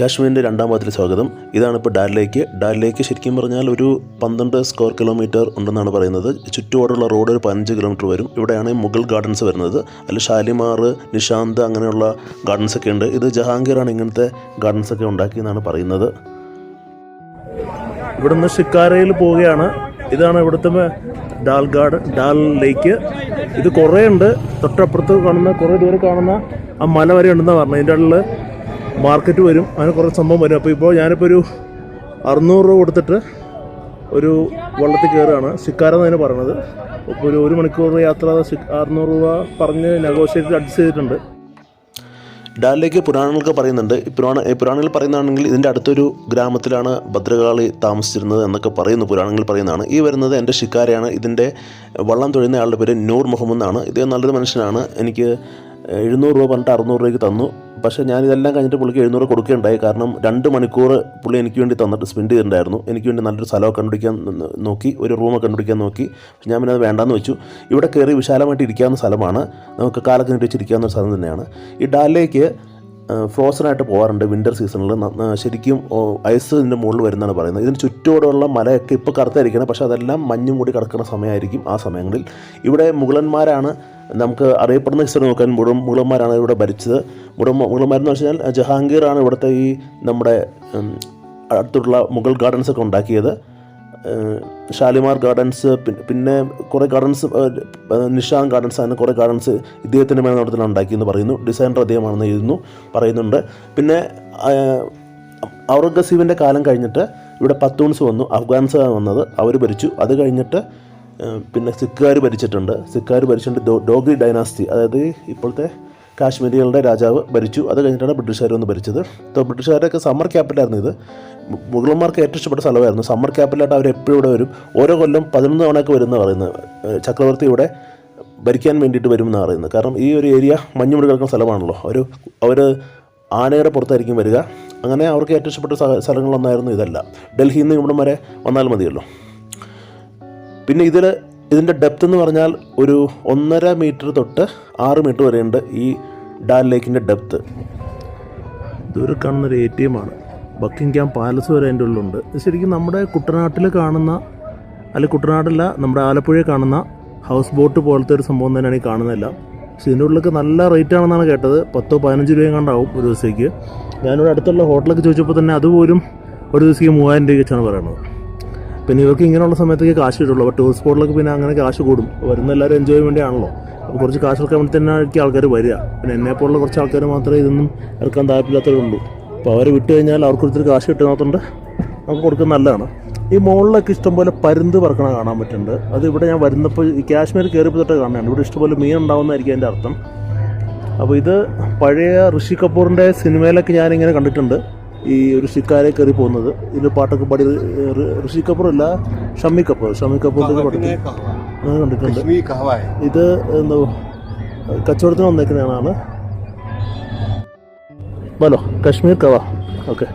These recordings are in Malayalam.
കാശ്മീരിന്റെ രണ്ടാം ഭാഗത്തിൽ സ്വാഗതം. ഇതാണ് ഇപ്പോൾ ഡാൽ ലേക്ക്. ഡാൽ ലേക്ക് ശരിക്കും പറഞ്ഞാൽ ഒരു പന്ത്രണ്ട് സ്ക്വയർ കിലോമീറ്റർ ഉണ്ടെന്നാണ് പറയുന്നത്. ചുറ്റുപാടുള്ള റോഡ് ഒരു പതിനഞ്ച് കിലോമീറ്റർ വരും. ഇവിടെയാണ് മുഗൾ ഗാർഡൻസ് വരുന്നത്. അതിൽ ഷാലിമാർ നിഷാന്ത് അങ്ങനെയുള്ള ഗാർഡൻസ് ഒക്കെ ഉണ്ട്. ഇത് ജഹാംഗീറാണ് ഇങ്ങനത്തെ ഗാർഡൻസ് ഒക്കെ ഉണ്ടാക്കിയെന്നാണ് പറയുന്നത്. ഇവിടുന്ന് ഷിക്കാരയിൽ പോവുകയാണ്. ഇതാണ് ഇവിടുത്തെ ഡാൽ ഗാർഡൻ ഡാൽ ലേക്ക്. ഇത് കുറേ ഉണ്ട്. തൊട്ടപ്പുറത്ത് കാണുന്ന കുറേ ദൂരെ കാണുന്ന ആ മല വരെ ഉണ്ടെന്നാണ് പറഞ്ഞത്. ഇതിന്റെ ഉള്ളിൽ മാർക്കറ്റ് വരും. അങ്ങനെ കുറച്ച് സംഭവം വരും. അപ്പോൾ ഇപ്പോൾ ഞാനിപ്പോൾ ഒരു അറുന്നൂറ് രൂപ കൊടുത്തിട്ട് ഒരു വള്ളത്തിൽ കയറുകയാണ്. ഷിക്കാര എന്നാണ് പറയണത് അപ്പോൾ ഒരു ഒരു മണിക്കൂർ യാത്ര അറുന്നൂറ് രൂപ പറഞ്ഞ് നെഗോഷിയേറ്റ് അഡ്ജസ്റ്റ് ചെയ്തിട്ടുണ്ട്. ഡാലിലേക്ക് പുരാണങ്ങൾക്ക് പറയുന്നുണ്ട്. പുരാണ പുരാണങ്ങളിൽ പറയുന്നതാണെങ്കിൽ ഇതിന്റെ അടുത്തൊരു ഗ്രാമത്തിലാണ് ഭദ്രകാളി താമസിച്ചിരുന്നത് എന്നൊക്കെ പറയുന്നു. പുരാണങ്ങളിൽ പറയുന്നതാണ്. ഈ വരുന്നത് എന്റെ ഷിക്കാരയാണ് ഇതിന്റെ വള്ളം തൊഴുന്ന ആളുടെ പേര് നൂർ മുഹമ്മദ് എന്നാണ്. ഇത് നല്ലൊരു മനുഷ്യനാണ്. എനിക്ക് എഴുന്നൂറ് രൂപ പറഞ്ഞിട്ട് അറുന്നൂറ് രൂപയ്ക്ക് തന്നു. പക്ഷേ ഞാൻ ഇതെല്ലാം കഴിഞ്ഞിട്ട് പുള്ളിക്ക് എഴുന്നൂറ് കൊടുക്കുകയുണ്ടായി. കാരണം രണ്ട് മണിക്കൂർ പുള്ളി എനിക്ക് വേണ്ടി തന്നിട്ട് സ്പെൻഡ് ചെയ്തിട്ടുണ്ടായിരുന്നു. എനിക്ക് വേണ്ടി നല്ലൊരു സ്ഥലമൊക്കെ കണ്ടുപിടിക്കാൻ നോക്കി ഒരു റൂമൊക്കെ കണ്ടുപിടിക്കാൻ നോക്കി. ഞാൻ പിന്നെ അത് വേണ്ടാന്ന് വെച്ചു. ഇവിടെ കയറി വിശാലമായിട്ട് ഇരിക്കാവുന്ന സ്ഥലമാണ്. നമുക്ക് കാലൊക്കെ വെച്ചിരിക്കാവുന്ന സ്ഥലം തന്നെയാണ്. ഈ ഡാലിലേക്ക് ഫ്രോസൺ ആയിട്ട് പോകാറുണ്ട് വിന്റർ സീസണിൽ ശരിക്കും ഐസ് ഇതിന്റെ മുകളിൽ വരുന്നതാണ് പറയുന്നത്. ഇതിന് ചുറ്റോടുള്ള മലയൊക്കെ ഇപ്പോൾ കറുത്തായിരിക്കണം. പക്ഷേ അതെല്ലാം മഞ്ഞും കൂടി കിടക്കുന്ന സമയമായിരിക്കും ആ സമയങ്ങളിൽ. ഇവിടെ മുഗളന്മാരാണ് നമുക്ക് അറിയപ്പെടുന്ന ഹിസ്റ്ററി നോക്കാൻ മുഴുവൻ മുഗളന്മാരാണ് ഇവിടെ ഭരിച്ചത്. മുഗൾ മുഗളന്മാരെന്ന് വെച്ച് കഴിഞ്ഞാൽ ജഹാംഗീറാണ് ഇവിടുത്തെ ഈ നമ്മുടെ അടുത്തുള്ള മുഗൾ ഗാർഡൻസ് ഒക്കെ ഉണ്ടാക്കിയത്. ഷാലിമാർ ഗാർഡൻസ് പിന്നെ കുറേ ഗാർഡൻസ് നിഷാൻ ഗാർഡൻസ് അങ്ങനെ കുറേ ഗാർഡൻസ് ഇദ്ദേഹത്തിന്റെ മേൽനോട്ടത്തിലാണ് ഉണ്ടാക്കിയെന്ന് പറയുന്നു. ഡിസൈനർ അദ്ദേഹമാണെന്ന് എഴുതുന്നു പറയുന്നുണ്ട്. പിന്നെ ഔറംഗസീബിന്റെ കാലം കഴിഞ്ഞിട്ട് ഇവിടെ പത്തൂൺസ് വന്നു അഫ്ഗാൻസ് വന്നത് അവർ ഭരിച്ചു. അത് കഴിഞ്ഞിട്ട് പിന്നെ സിഖുകാർ ഭരിച്ചിട്ടുണ്ട്. സിഖുകാർ ഭരിച്ചിട്ടുണ്ട് ഡോഗ്രി ഡൈനാസ്റ്റി. അതായത് ഇപ്പോഴത്തെ കാശ്മീരികളുടെ രാജാവ് ഭരിച്ചു. അത് കഴിഞ്ഞിട്ടാണ് ബ്രിട്ടീഷുകാർ വന്ന് ഭരിച്ചത്. അപ്പോൾ ബ്രിട്ടീഷുകാരുടെയൊക്കെ സമ്മർ ക്യാപിറ്റലായിരുന്നു ഇത്. മുഗളന്മാർക്ക് ഏറ്റവും ഇഷ്ടപ്പെട്ട സ്ഥലമായിരുന്നു. സമ്മർ ക്യാപിറ്റലായിട്ട് അവർ എപ്പോഴും ഇവിടെ വരും. ഓരോ കൊല്ലം പതിനൊന്ന് തവണയൊക്കെ വരുന്ന പറയുന്നത്. ചക്രവർത്തി ഇവിടെ ഭരിക്കാൻ വേണ്ടിയിട്ട് വരും എന്നാണ് പറയുന്നത്. കാരണം ഈ ഒരു ഏരിയ മഞ്ഞ് മൂടി കിടക്കുന്ന സ്ഥലമാണല്ലോ. ഒരു അവർ ആനയുടെ പുറത്തായിരിക്കും വരിക. അങ്ങനെ അവർക്ക് ഏറ്റവും ഇഷ്ടപ്പെട്ട സ്ഥ- സ്ഥലങ്ങളൊന്നായിരുന്നു ഇതല്ല. ഡൽഹിയിൽ നിന്ന് ഇവിടം വരെ വന്നാൽ മതിയല്ലോ. പിന്നെ ഇതിൽ ഇതിന്റെ ഡെപ്ത് എന്ന് പറഞ്ഞാൽ ഒരു ഒന്നര മീറ്റർ തൊട്ട് ആറ് മീറ്റർ വരെയുണ്ട് ഈ ഡാൽ ലേക്കിന്റെ ഡെപ്ത്. ഇതൊരു കാണുന്നൊരു എ ടി എം ആണ്. ബക്കിംഗ്ഹാം പാലസ് വരെ അതിന്റെ ഉള്ളിലുണ്ട്. ശരിക്കും നമ്മുടെ കുട്ടനാട്ടിൽ കാണുന്ന അല്ലെങ്കിൽ കുട്ടനാടല്ല നമ്മുടെ ആലപ്പുഴയിൽ കാണുന്ന ഹൗസ് ബോട്ട് പോലത്തെ ഒരു സംഭവം തന്നെയാണ് ഈ കാണുന്നതല്ല. പക്ഷേ ഇതിന്റെ ഉള്ളിലൊക്കെ നല്ല റേറ്റ് ആണെന്നാണ് കേട്ടത്. പത്തോ പതിനഞ്ച് രൂപയും കണ്ടാവും ഒരു ദിവസത്തേക്ക്. ഞാനിവിടെ അടുത്തുള്ള ഹോട്ടലൊക്കെ ചോദിച്ചപ്പോൾ തന്നെ അതുപോലും ഒരു ദിവസത്തേക്ക് മൂവായിരം രൂപ വെച്ചാണ് പറയുന്നത്. പിന്നെ ഇവർക്ക് ഇങ്ങനെയുള്ള സമയത്തേക്ക് കാശ് കിട്ടുള്ളൂ. അപ്പോൾ ടൂറിസ്റ്റ് സ്പോട്ടിലൊക്കെ പിന്നെ അങ്ങനെ കാശ് കൂടും. വരുന്ന എല്ലാവരും എൻജോയ് വേണ്ടിയാണല്ലോ. അപ്പോൾ കുറച്ച് കാശ് ഇറക്കാൻ വേണ്ടി തന്നെ ആയിരിക്കും ആൾക്കാർ വരിക. പിന്നെ എന്നെ പോലുള്ള കുറച്ച് ആൾക്കാർ മാത്രമേ ഇതൊന്നും ഇറക്കാൻ താല്പര്യമില്ലാത്തവരുള്ളൂ. അപ്പോൾ അവരെ വിട്ട് കഴിഞ്ഞാൽ അവർക്ക് ഒരിത്തിരി കാശ് കിട്ടുന്നതുകൊണ്ട് നമുക്ക് കൊടുക്കുന്നത് നല്ലതാണ്. ഈ മുകളിലൊക്കെ ഇഷ്ടംപോലെ പരുന്ത് പറക്കണ കാണാൻ പറ്റുന്നുണ്ട്. അത് ഇവിടെ ഞാൻ വരുന്നപ്പോൾ ഈ കാശ്മീർ കയറിയപ്പോൾ തൊട്ട് കാണുകയാണ് ഇവിടെ ഇഷ്ടംപോലെ മീൻ ഉണ്ടാവുന്നതായിരിക്കും അതിന്റെ അർത്ഥം. അപ്പോൾ ഇത് പഴയ ഋഷി കപൂറിന്റെ സിനിമയിലൊക്കെ ഞാനിങ്ങനെ കണ്ടിട്ടുണ്ട്. ഈ ഒരു കയറി പോകുന്നത്. ഇതിൽ പാട്ടൊക്കെ പാടി ഋഷി കപൂർ അല്ല ഷമ്മി കപൂർ. ഷമ്മി കപൂറിന്റെ പാട്ടൊക്കെ കണ്ടിട്ടുണ്ട്. ഇത് എന്തോ കച്ചവടത്തിന് വന്നേക്കുന്നതാണ്. ബലോ കശ്മീർ കവ ഓക്കെ.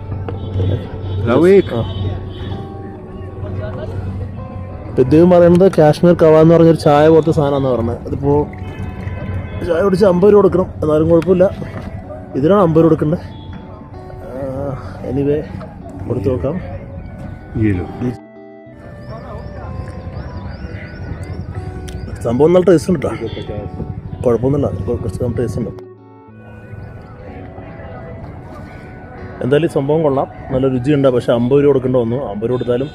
ഇദ്ദേഹം പറയുന്നത് കാശ്മീർ കവ എന്ന് പറഞ്ഞൊരു ചായ പോലത്തെ സാധനമാണെന്ന് പറഞ്ഞത്. അതിപ്പോൾ ചായ കുടിച്ച് അമ്പത് രൂപ കൊടുക്കണം. എന്നാലും കുഴപ്പമില്ല. ഇതിനാണ് അമ്പത് രൂപ കൊടുക്കേണ്ടത് എനിവേ കൊടുത്തു നോക്കാം. സംഭവം നല്ല ടേസ്റ്റ് ഉണ്ട് കേട്ടോ കുഴപ്പമൊന്നുമില്ല. കുറച്ച് നല്ല ടേസ്റ്റ് ഉണ്ട്. എന്തായാലും ഈ സംഭവം കൊള്ളാം. നല്ല രുചിയുണ്ട്. പക്ഷെ അമ്പത് രൂപ കൊടുക്കേണ്ട വന്നു. അമ്പത് രൂപ കൊടുത്താലും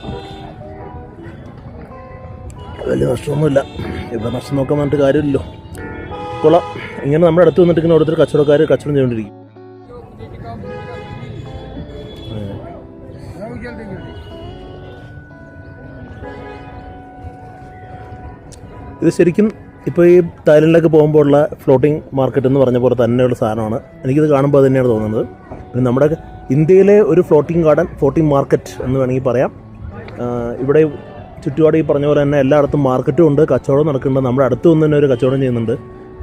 വലിയ നഷ്ടമൊന്നുമില്ല. ഇവിടെ നഷ്ടം നോക്കാൻ പറഞ്ഞിട്ട് കാര്യമില്ലല്ലോ. കൊള്ളാം. ഇങ്ങനെ നമ്മുടെ അടുത്ത് വന്നിട്ട് ഇങ്ങനെ ഓരോരുത്തർ കച്ചവടക്കാർ കച്ചവടം ചെയ്തുകൊണ്ടിരിക്കും. ഇത് ശരിക്കും ഇപ്പോൾ ഈ തായ്ലൻഡിലൊക്കെ പോകുമ്പോൾ ഉള്ള ഫ്ലോട്ടിംഗ് മാർക്കറ്റ് എന്ന് പറഞ്ഞ പോലെ തന്നെയുള്ള സാധനമാണ്. എനിക്കിത് കാണുമ്പോൾ തന്നെയാണ് തോന്നുന്നത്. പിന്നെ നമ്മുടെ ഇന്ത്യയിലെ ഒരു ഫ്ലോട്ടിംഗ് ഗാർഡൻ ഫ്ലോട്ടിംഗ് മാർക്കറ്റ് എന്ന് വേണമെങ്കിൽ പറയാം. ഇവിടെ ചുറ്റുപാട് ഈ പറഞ്ഞ പോലെ തന്നെ എല്ലായിടത്തും മാർക്കറ്റും ഉണ്ട് കച്ചവടം നടക്കുന്നുണ്ട്. നമ്മുടെ അടുത്ത് വന്ന് തന്നെ ഒരു കച്ചവടം ചെയ്യുന്നുണ്ട്.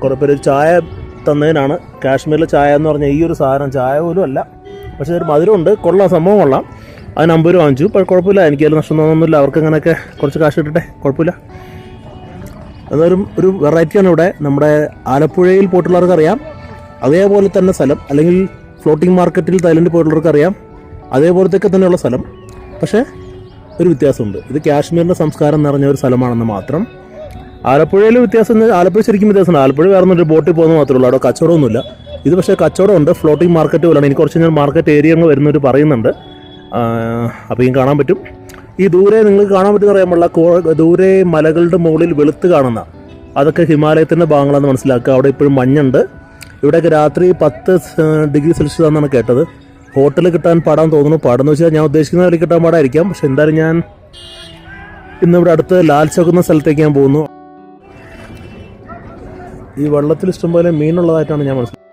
കുറേ പേര് ചായ തന്നതിനാണ്. കാശ്മീരിലെ ചായ എന്ന് പറഞ്ഞാൽ ഈ ഒരു സാധനം ചായ പോലും അല്ല. പക്ഷേ ഒരു മധുരമുണ്ട് കൊള്ളാം സംഭവം കൊള്ളാം. അതിന് അമ്പത് രൂപ വാങ്ങിച്ചു. പക്ഷേ കുഴപ്പമില്ല എനിക്ക് അതിൽ നഷ്ടം തോന്നുന്നില്ല. അവർക്ക് അങ്ങനെയൊക്കെ കുറച്ച് കാശ് ഇട്ടിട്ടെ കുഴപ്പമില്ല. അതൊരു ഒരു വെറൈറ്റിയാണ് ഇവിടെ. നമ്മുടെ ആലപ്പുഴയിൽ പോയിട്ടുള്ളവർക്ക് അറിയാം അതേപോലെ തന്നെ സ്ഥലം. അല്ലെങ്കിൽ ഫ്ലോട്ടിംഗ് മാർക്കറ്റിൽ തായ്ലൻഡ് പോയിട്ടുള്ളവർക്ക് അറിയാം അതേപോലത്തെയൊക്കെ തന്നെയുള്ള സ്ഥലം. പക്ഷേ ഒരു വ്യത്യാസമുണ്ട്. ഇത് കാശ്മീരിന്റെ സംസ്കാരം നിറഞ്ഞ ഒരു സ്ഥലമാണെന്ന് മാത്രം. ആലപ്പുഴയിൽ വ്യത്യാസം എന്ന് ആലപ്പുഴ ശരിക്കും വ്യത്യാസമുണ്ട്. ആലപ്പുഴ വേറെ ഒരു ബോട്ടിൽ പോകുന്ന മാത്രമേ ഉള്ളൂ. അവിടെ കച്ചവടമൊന്നുമില്ല. ഇത് പക്ഷേ കച്ചവടമുണ്ട്. ഫ്ലോട്ടിംഗ് മാർക്കറ്റ് പോലെയാണ് എനിക്ക് കുറച്ച് ഞാൻ മാർക്കറ്റ് ഏരിയ അങ്ങ് വരുന്നവർ പറയുന്നുണ്ട്. അപ്പോൾ ഇനി കാണാൻ പറ്റും. ഈ ദൂരെ നിങ്ങൾക്ക് കാണാൻ പറ്റുന്ന അറിയാമുള്ള കോ- ദൂരെ മലകളുടെ മുകളിൽ വെളുത്ത് കാണുന്ന. അതൊക്കെ ഹിമാലയത്തിന്റെ ഭാഗങ്ങളാണെന്ന് മനസ്സിലാക്കുക. അവിടെ ഇപ്പോഴും മഞ്ഞുണ്ട്. ഇവിടെയൊക്കെ രാത്രി പത്ത് ഡിഗ്രി സെൽഷ്യസ് ആണെന്നാണ് കേട്ടത്. ഹോട്ടലിൽ കിട്ടാൻ പാടാൻ തോന്നുന്നു. പാടെന്ന് വെച്ചാൽ ഞാൻ ഉദ്ദേശിക്കുന്ന പോലെ കിട്ടാൻ പാടായിരിക്കാം. പക്ഷെ എന്തായാലും ഞാൻ ഇന്ന് ഇവിടെ അടുത്ത് ലാൽ ചൗക്ക് എന്ന സ്ഥലത്തേക്ക് ഞാൻ പോകുന്നു. ഈ വെള്ളത്തിൽ ഇഷ്ടംപോലെ മീനുള്ളതായിട്ടാണ് ഞാൻ മനസ്സിലാക്കുന്നത്.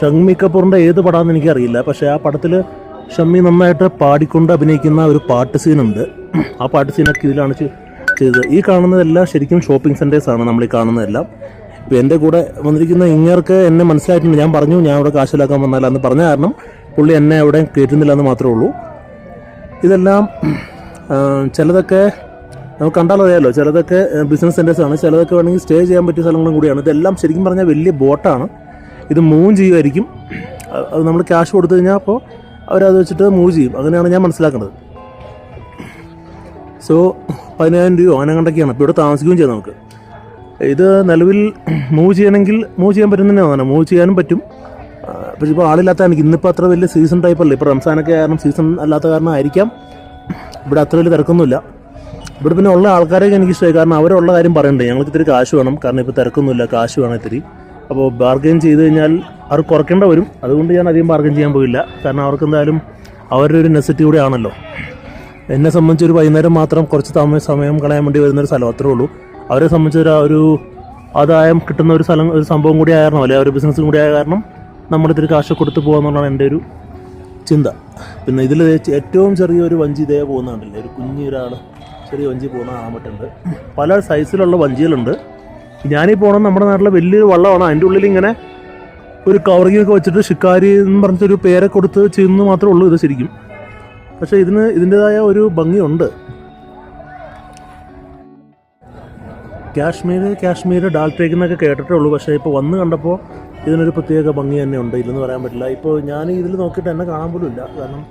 ഷങ്മി കപൂറിന്റെ ഏത് പടമാണെന്ന് എനിക്കറിയില്ല. പക്ഷേ ആ പടത്തിൽ ഷമ്മി നന്നായിട്ട് പാടിക്കൊണ്ട് അഭിനയിക്കുന്ന ഒരു പാട്ട് സീനുണ്ട്. ആ പാട്ട് സീനൊക്കെ ഇതിലാണ് ചെയ്തത്. ഈ കാണുന്നതെല്ലാം ശരിക്കും ഷോപ്പിംഗ് സെന്റേഴ്സാണ് നമ്മൾ ഈ കാണുന്നതെല്ലാം. ഇപ്പോൾ എന്റെ കൂടെ വന്നിരിക്കുന്ന ഇങ്ങേർക്ക് എന്നെ മനസ്സിലായിട്ടുണ്ട്. ഞാൻ പറഞ്ഞു ഞാൻ അവിടെ കാശിലാക്കാൻ വന്നാല എന്ന് പറഞ്ഞ കാരണം പുള്ളി എന്നെ അവിടെ കയറ്റുന്നില്ല എന്ന് മാത്രമേ ഉള്ളൂ. ഇതെല്ലാം ചിലതൊക്കെ നമുക്ക് കണ്ടാൽ അറിയാമല്ലോ ചിലതൊക്കെ ബിസിനസ് സെന്റേഴ്സ് ആണ്. ചിലതൊക്കെ വേണമെങ്കിൽ സ്റ്റേ ചെയ്യാൻ പറ്റിയ സ്ഥലങ്ങളും കൂടിയാണ്. ഇതെല്ലാം ശരിക്കും പറഞ്ഞാൽ വലിയ ബോട്ടാണ് ഇത് മൂവ് ചെയ്യുമായിരിക്കും അത് നമ്മൾ ക്യാഷ് കൊടുത്തു കഴിഞ്ഞാൽ അപ്പോൾ അവരത് വെച്ചിട്ട് മൂവ് ചെയ്യും. അങ്ങനെയാണ് ഞാൻ മനസ്സിലാക്കുന്നത് സോ പതിനായിരം രൂപയോ അങ്ങനെ കണ്ടൊക്കെയാണ്. ഇപ്പോൾ ഇവിടെ താമസിക്കുകയും ചെയ്യാം നമുക്ക്. ഇത് നിലവിൽ മൂവ് ചെയ്യണമെങ്കിൽ മൂവ് ചെയ്യാൻ പറ്റുന്നതന്നെയാണ് മൂവ് ചെയ്യാനും പറ്റും. പക്ഷേ ഇപ്പോൾ ആളില്ലാത്ത എനിക്ക് ഇന്നിപ്പോൾ അത്ര വലിയ സീസൺ ടൈപ്പ് അല്ല. ഇപ്പോൾ റംസാനൊക്കെ കാരണം സീസൺ അല്ലാത്ത കാരണം ആയിരിക്കാം. ഇവിടെ അത്ര വലിയ തിരക്കൊന്നുമില്ല. ഇവിടെ പിന്നെ ഉള്ള ആൾക്കാരെയൊക്കെ എനിക്ക് ഇഷ്ടമായി. കാരണം അവരുള്ള കാര്യം പറയണ്ടേ? ഞങ്ങൾക്ക് ഇത്തിരി കാശ് വേണം. കാരണം ഇപ്പോൾ തിരക്കൊന്നുമില്ല. കാശ് വേണം ഇത്തിരി. അപ്പോൾ ബാർഗെയിൻ ചെയ്ത് കഴിഞ്ഞാൽ അവർ കുറയ്ക്കേണ്ട വരും. അതുകൊണ്ട് ഞാൻ അധികം ബാർഗൻ ചെയ്യാൻ പോയില്ല. കാരണം അവർക്ക് എന്തായാലും അവരുടെ ഒരു നെസറ്റി കൂടെ ആണല്ലോ. എന്നെ സംബന്ധിച്ച് ഒരു വൈകുന്നേരം മാത്രം കുറച്ച് സമയം സമയം കളയാൻ വേണ്ടി വരുന്ന ഒരു സ്ഥലം അത്രേ ഉള്ളൂ. അവരെ സംബന്ധിച്ച് ഒരു- ആദായം കിട്ടുന്ന ഒരു സ്ഥലം ഒരു സംഭവം കൂടി ആയ കാരണം അല്ലെങ്കിൽ ഒരു ബിസിനസ്സും കൂടി ആയ കാരണം നമ്മളിത്തിരി കാശ് കൊടുത്ത് പോകാമെന്നുള്ളതാണ് എന്റെ ഒരു ചിന്ത. പിന്നെ ഇതിൽ ഏറ്റവും ചെറിയൊരു വഞ്ചി ഇതേ പോകുന്നുണ്ടല്ലേ ഒരു കുഞ്ഞി ഒരാൾ ചെറിയ വഞ്ചി പോകുന്ന ആമട്ടുണ്ട് പല സൈസിലുള്ള വഞ്ചികളുണ്ട്. ഞാനീ പോകണം നമ്മുടെ നാട്ടിലെ വലിയൊരു വള്ളമാണ്. അതിന്റെ ഉള്ളിൽ ഇങ്ങനെ ഒരു കവറിങ്ങൊക്കെ വെച്ചിട്ട് ഷിക്കാരി എന്ന് പറഞ്ഞിട്ടൊരു പേരെ കൊടുത്ത് ചെയ്യുന്നു മാത്രമേ ഉള്ളൂ ഇത് ശരിക്കും. പക്ഷേ ഇതിന് ഇതിന്റെതായ ഒരു ഭംഗിയുണ്ട്. കാശ്മീർ കാശ്മീർ ഡാൽ ടേക്ക് എന്നൊക്കെ കേട്ടിട്ടേ ഉള്ളൂ. പക്ഷേ ഇപ്പോൾ വന്ന് കണ്ടപ്പോൾ ഇതിനൊരു പ്രത്യേക ഭംഗി തന്നെ ഉണ്ട്. ഇല്ലെന്ന് പറയാൻ പറ്റില്ല. ഇപ്പോൾ ഞാൻ ഇതിൽ നോക്കിയിട്ട് എന്നെ കാണാൻ പോലും ഇല്ല. കാരണം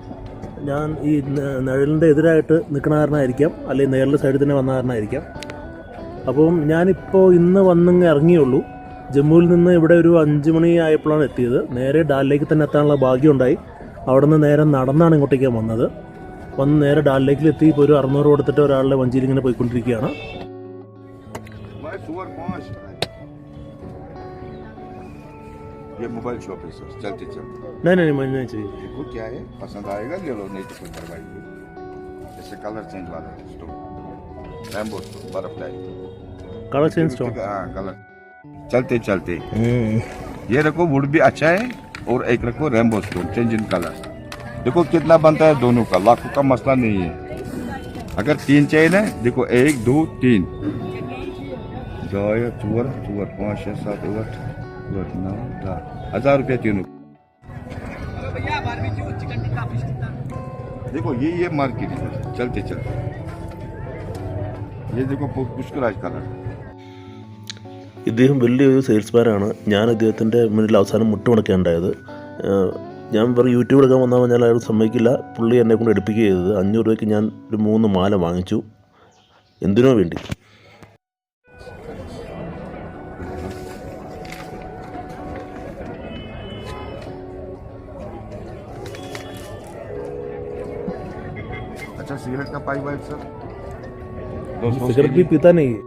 ഞാൻ ഈ നിഴലിന്റെ എതിരായിട്ട് നിൽക്കണ കാരണമായിരിക്കാം. അല്ലെങ്കിൽ നേരിലെ സൈഡിൽ തന്നെ വന്ന കാരണമായിരിക്കാം. അപ്പം ഞാനിപ്പോൾ ഇന്ന് വന്നിങ്ങ് ഇറങ്ങിയുള്ളൂ ജമ്മുവിൽ നിന്ന് ഇവിടെ ഒരു അഞ്ച് മണി ആയപ്പോഴാണ് എത്തിയത് നേരെ ഡാലിലേക്ക് തന്നെ എത്താനുള്ള ഭാഗ്യമുണ്ടായി അവിടെ നിന്ന് നേരെ നടന്നാണ് ഇങ്ങോട്ടേക്ക് വന്നത് വന്ന് നേരെ ഡാലിലേക്കിൽ എത്തി ഇപ്പോൾ ഒരു അറുന്നൂറ് കൊടുത്തിട്ട് ഒരാളുടെ വഞ്ചിയിൽ ഇങ്ങനെ പോയിക്കൊണ്ടിരിക്കുകയാണ് भाई सुअर पाँच ये मोबाइल शॉप है सर चलते चलते नहीं नहीं नहीं, मैं चाहिए देखो क्या है पसंद आएगा ले लो नहीं तो कोई परवाही नहीं जैसे कलर चेंज वाला है stone rainbow stone butterfly colour change stone हाँ कलर चलते चलते। ये रखो वुड भी अच्छा है और एक रखो rainbow stone change in colour देखो कितना बनता है दोनों का लाखों का मसला नहीं है। अगर तीन चाहिए ना देखो एक दो तीन। जय चुवर चुवर पाँच छः सात आठ आठ नौ दस हज़ार रुपया तीनों। देखो ये ये मार्केट है। चलते चलते। ये देखो पुष्कराज कलर ഇദ്ദേഹം വലിയൊരു സെയിൽസ്മാനാണ് ഞാൻ ഇദ്ദേഹത്തിൻ്റെ മുന്നിൽ അവസാനം മുട്ടുമടക്കേണ്ടായത് ഏഹ് ഞാൻ വെറും യൂട്യൂബ് എടുക്കാൻ വന്നാൽ പറഞ്ഞാൽ അയാൾ സമ്മതിക്കില്ല പുള്ളി എന്നെ കൊണ്ട് എടുപ്പിക്കുക ചെയ്തത് അഞ്ഞൂറ് രൂപയ്ക്ക് ഞാൻ ഒരു മൂന്ന് മാല വാങ്ങിച്ചു എന്തിനോ വേണ്ടി अच्छा सिगरेट का पाइप वाइप सर दो सौ सिगरेट भी पीता नहीं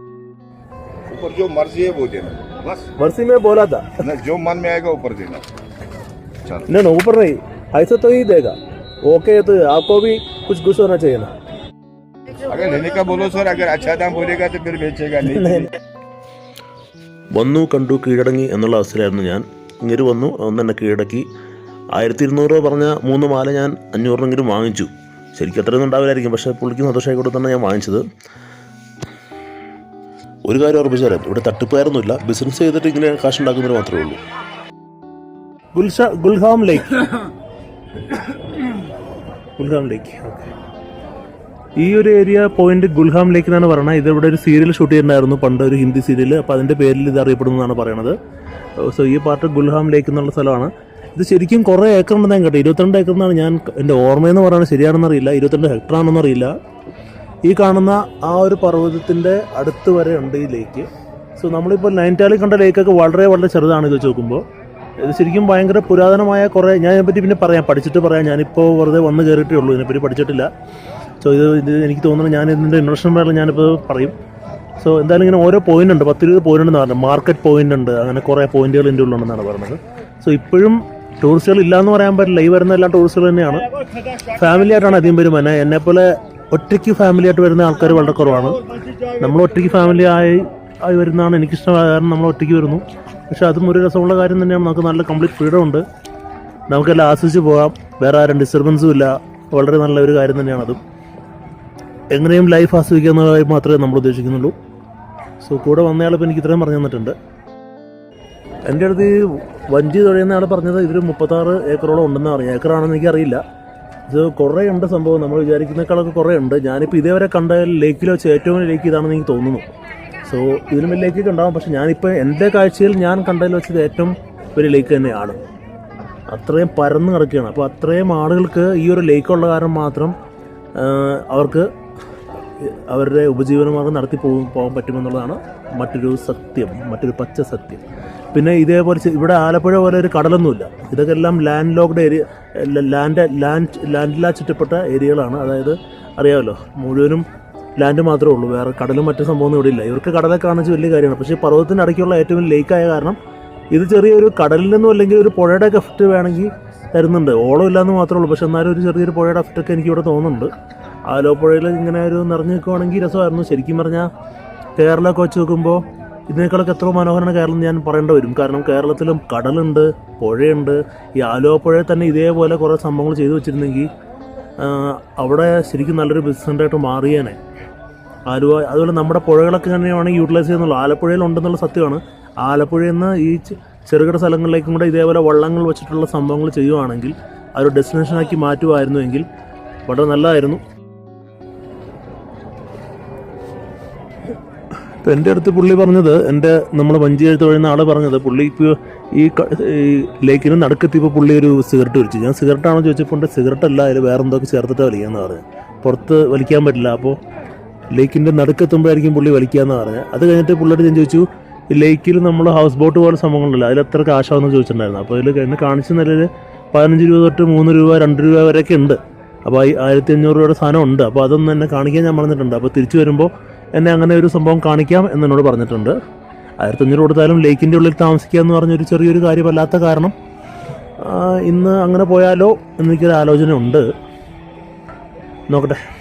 ऊपर जो मर्जी है वो देना बस वर्षी में बोला था ना जो मन में आएगा ऊपर देना चल नहीं ना ऊपर नहीं ऐसा तो ही देगा ओके तो आपको भी कुछ कुछ होना चाहिए ना अगर लेने का बोलो सर अगर अच्छा दाम बोलेगा तो फिर बेचेगा नहीं വന്നു കണ്ടു കീഴടങ്ങി എന്നുള്ള അവസ്ഥയിലായിരുന്നു ഞാൻ ഇങ്ങനെ വന്നു ഒന്ന് എന്നെ കീഴടക്കി ആയിരത്തി ഇരുന്നൂറ് രൂപ പറഞ്ഞ മൂന്ന് മാല ഞാൻ അഞ്ഞൂറിനെങ്കിലും വാങ്ങിച്ചു ശരിക്കും അത്രയൊന്നും ഉണ്ടാവില്ലായിരിക്കും പക്ഷേ പുള്ളിക്ക് സന്തോഷമായി കൊടുത്താണ് ഞാൻ വാങ്ങിച്ചത് ഒരു കാര്യം തരാം ഇവിടെ തട്ടിപ്പുകാരൊന്നുമില്ല. ബിസിനസ് ചെയ്തിട്ട് ഇങ്ങനെ കാശ് ഉണ്ടാക്കുന്നതിന് മാത്രമേ ഉള്ളൂ. ഗുൽഷ ഗുൽഹാം ലേക്ക്. ഗുൽഹാം ലേക്ക് ഈ ഒരു ഏരിയ പോയിന്റ് ഗുൽഹാം ലേക്ക് എന്നാണ് പറയുന്നത് ഇത് ഇവിടെ ഒരു സീരിയൽ ഷൂട്ട് ചെയ്യുന്നുണ്ടായിരുന്നു പണ്ട് ഒരു ഹിന്ദി സീരിയൽ അപ്പോൾ അതിന്റെ പേരിൽ ഇത് അറിയപ്പെടുന്നതാണ് പറയുന്നത് സോ ഈ പാർട്ട് ഗുൽഹാം ലേക്ക് എന്നുള്ള സ്ഥലമാണ്. ഇത് ശരിക്കും കുറേ ഏക്കർ ഉണ്ടെന്ന് ഞാൻ കേട്ടോ. ഇരുപത്തിരണ്ട് ഏക്കർ എന്നാണ് ഞാൻ എന്റെ ഓർമ്മയെന്ന് പറയുന്നത് ശരിയാണെന്നറിയില്ല ഇരുപത്തിരണ്ട് ഹെക്ടർ ആണെന്നറിയില്ല ഈ കാണുന്ന ആ ഒരു പർവതത്തിന്റെ അടുത്ത് വരെ ഉണ്ട് ഈ ലേക്ക്. സോ നമ്മളിപ്പോൾ നൈന്റാലിൽ കണ്ട ലേക്കൊക്കെ വളരെ വളരെ ചെറുതാണ് ഇത് വെച്ച് നോക്കുമ്പോൾ. ഇത് ശരിക്കും ഭയങ്കര പുരാതനമായ കുറേ ഞാൻ ഇതിനെപ്പറ്റി പിന്നെ പറയാം പഠിച്ചിട്ട് പറയാം. ഞാനിപ്പോൾ വെറുതെ വന്ന് കയറിയിട്ടേ ഉള്ളൂ ഇതിനെപ്പറ്റി പഠിച്ചിട്ടില്ല. സോ ഇത് ഇത് എനിക്ക് തോന്നുന്നു ഞാൻ ഇതിന്റെ ഇൻട്രഷൻ പറയാൻ ഞാനിപ്പോൾ പറയും. സോ എന്തായാലും ഇങ്ങനെ ഓരോ പോയിന്റ് ഉണ്ട്. പത്തിരുപത് പോയിന്റ് ഉണ്ടെന്ന് പറഞ്ഞു മാർക്കറ്റ് പോയിന്റ് ഉണ്ട്. അങ്ങനെ കുറേ പോയിന്റുകൾ ഇതിന്റെ ഉള്ളുണ്ടെന്നാണ് പറഞ്ഞത്. സോ ഇപ്പോഴും ടൂറിസ്റ്റുകൾ ഇല്ലയെന്ന് പറയാൻ പറ്റില്ല. ഈ വരുന്ന എല്ലാ ടൂറിസ്റ്റുകൾ തന്നെയാണ്. ഫാമിലി ആയിട്ടാണ് അധികം പേരും എന്നെ എന്നെപ്പോലെ ഒറ്റയ്ക്ക് ഫാമിലി ആയിട്ട് വരുന്ന ആൾക്കാർ വളരെ കുറവാണ്. നമ്മൾ ഒറ്റയ്ക്ക് ഫാമിലി ആയി ആയി വരുന്നതാണ് എനിക്കിഷ്ടമായ കാരണം നമ്മൾ ഒറ്റയ്ക്ക് വരുന്നു. പക്ഷെ അതും ഒരു രസമുള്ള കാര്യം തന്നെയാണ്. നമുക്ക് നല്ല കംപ്ലീറ്റ് ഫ്രീഡം ഉണ്ട്. നമുക്കെല്ലാം ആസ്വദിച്ച് പോകാം. വേറെ ആരും ഡിസ്റ്റർബൻസും ഇല്ല. വളരെ നല്ല ഒരു കാര്യം തന്നെയാണ് അതും. എങ്ങനെയും ലൈഫ് ആസ്വദിക്കുക എന്ന മാത്രമേ നമ്മൾ ഉദ്ദേശിക്കുന്നുള്ളൂ. സോ കൂടെ വന്നയാളിപ്പോൾ എനിക്ക് ഇത്രയും പറഞ്ഞു തന്നിട്ടുണ്ട്. എന്റെ അടുത്ത് വഞ്ചി തുഴയുന്ന ആൾ പറഞ്ഞത് ഇവർ മുപ്പത്താറ് ഏക്കറോളം ഉണ്ടെന്ന് പറഞ്ഞു. ഏക്കറാണെന്ന് എനിക്കറിയില്ല. ഇത് കുറേ ഉണ്ട് സംഭവം. നമ്മൾ വിചാരിക്കുന്നേക്കാളൊക്കെ കുറേ ഉണ്ട് ഞാനിപ്പോൾ ഇതേവരെ കണ്ട ലേക്കിൽ വെച്ച് ഏറ്റവും വലിയ ലേക്ക് ഇതാണെന്ന് എനിക്ക് തോന്നുന്നു. സോ ഇതിലും വലിയ ലേക്കൊക്കെ ഉണ്ടാകും പക്ഷെ ഞാനിപ്പോൾ എന്റെ കാഴ്ചയിൽ ഞാൻ കണ്ടതിൽ വെച്ചത് ഏറ്റവും വലിയ ലേക്ക് തന്നെയാണ്. അത്രയും പരന്ന് കിടക്കുകയാണ്. അപ്പോൾ അത്രയും ആളുകൾക്ക് ഈ ഒരു ലേക്കുള്ള കാരണം മാത്രം അവർക്ക് അവരുടെ ഉപജീവനമാർഗം നടത്തി പോകും പോകാൻ പറ്റുമെന്നുള്ളതാണ് മറ്റൊരു സത്യം മറ്റൊരു പച്ച സത്യം. പിന്നെ ഇതേപോലെ ഇവിടെ ആലപ്പുഴ പോലെ ഒരു കടലൊന്നുമില്ല. ഇതൊക്കെ എല്ലാം land locked area land land ലാൻഡിലാ ചുറ്റപ്പെട്ട ഏരിയകളാണ്. അതായത് അറിയാമല്ലോ മുഴുവനും ലാൻഡ് മാത്രമേ ഉള്ളൂ. വേറെ കടലും മറ്റു സംഭവമൊന്നും ഇവിടെ ഇല്ല. ഇവർക്ക് കടലെ കാണിച്ച് വലിയ കാര്യമാണ്. പക്ഷേ പർവതത്തിന്റെ ഇടയ്ക്കുള്ള ഏറ്റവും ലേക്കായ കാരണം ഇത് ചെറിയൊരു കടലിൽ നിന്നും അല്ലെങ്കിൽ ഒരു പുഴയുടെ എഫക്റ്റ് വേണമെങ്കിൽ തരുന്നുണ്ട്. ഓളം ഇല്ലാന്ന് മാത്രമേ ഉള്ളൂ. പക്ഷെ എന്നാലും ഒരു ചെറിയൊരു പുഴയുടെ എഫക്റ്റൊക്കെ എനിക്ക് ഇവിടെ തോന്നുന്നുണ്ട്. പുഴയിൽ ഇങ്ങനെ ഒരു നിറഞ്ഞു നിൽക്കുവാണെങ്കിൽ രസമായിരുന്നു. ശരിക്കും പറഞ്ഞാൽ കേരളമൊക്കെ വെച്ച് നോക്കുമ്പോൾ ഇതിനേക്കാളൊക്കെ എത്ര മനോഹരമാണ് കേരളം ഞാൻ പറയേണ്ടി വരും. കാരണം കേരളത്തിലും കടലുണ്ട് പുഴയുണ്ട്. ഈ ആലുവപ്പുഴയിൽ തന്നെ ഇതേപോലെ കുറേ സംഭവങ്ങൾ ചെയ്തു വെച്ചിരുന്നെങ്കിൽ അവിടെ ശരിക്കും നല്ലൊരു ബിസിനസ്സായിട്ട് മാറിയേനെ. ആലുവ അതുപോലെ നമ്മുടെ പുഴകളൊക്കെ തന്നെയാണ് യൂട്ടിലൈസ് ചെയ്യുന്നുള്ളൂ. ആലപ്പുഴയിൽ ഉണ്ടെന്നുള്ള സത്യമാണ്. ആലപ്പുഴയിൽ നിന്ന് ഈ ചെറുകിട സ്ഥലങ്ങളിലേക്കും കൂടെ ഇതേപോലെ വള്ളങ്ങൾ വെച്ചിട്ടുള്ള സംഭവങ്ങൾ ചെയ്യുവാണെങ്കിൽ ആ ഒരു ഡെസ്റ്റിനേഷനാക്കി മാറ്റുമായിരുന്നുവെങ്കിൽ വളരെ നല്ലതായിരുന്നു. ഇപ്പം എന്റെ അടുത്ത് പുള്ളി പറഞ്ഞത് എന്റെ നമ്മൾ വഞ്ചി എഴുത്ത് വഴുന്ന ആൾ പറഞ്ഞത് പുള്ളി ഇപ്പോൾ ഈ ലേക്കിന് നടുക്കെത്തിയപ്പോൾ പുള്ളി ഒരു സിഗരറ്റ് വലിച്ചു. ഞാൻ സിഗരറ്റാണോ ചോദിച്ചപ്പോൾ സിഗരറ്റ് അല്ല അതിൽ വേറെ എന്തൊക്കെ ചേർത്തിട്ട് വലിക്കാന്ന് പറഞ്ഞു. പുറത്ത് വലിക്കാൻ പറ്റില്ല അപ്പോൾ ലേക്കിന്റെ നടുക്കെത്തുമ്പോഴായിരിക്കും പുള്ളി വലിക്കാന്ന് പറഞ്ഞു. അത് കഴിഞ്ഞിട്ട് പുള്ളിയോട് ഞാൻ ചോദിച്ചു ഈ ലേക്കിൽ നമ്മൾ ഹൗസ് ബോട്ട് പോലെ സംഭവങ്ങളില്ല അതിൽ എത്ര കാശാവെന്ന് ചോദിച്ചിട്ടുണ്ടായിരുന്നു. അപ്പോൾ അതിൽ എന്നെ കാണിച്ച നിലയിൽ പതിനഞ്ച് രൂപ തൊട്ട് മൂന്ന് രൂപ രണ്ട് രൂപ വരെയൊക്കെ ഉണ്ട്. അപ്പോൾ ആയിരത്തി അഞ്ഞൂറ് രൂപയുടെ സാധനം ഉണ്ട്. അപ്പോൾ അതൊന്നും എന്നെ കാണിക്കാൻ ഞാൻ പറഞ്ഞിട്ടുണ്ട് അപ്പോൾ തിരിച്ചു വരുമ്പോൾ എന്നെ അങ്ങനെ ഒരു സംഭവം കാണിക്കാം എന്നോട് പറഞ്ഞിട്ടുണ്ട്. ആയിരത്തി അഞ്ഞൂറ് കൊടുത്താലും ലേക്കിന്റെ ഉള്ളിൽ താമസിക്കുക എന്ന് പറഞ്ഞൊരു ചെറിയൊരു കാര്യമല്ലാത്ത കാരണം. ഇന്ന് അങ്ങനെ പോയാലോ എന്നെനിക്കൊരു ആലോചന ഉണ്ട് നോക്കട്ടെ.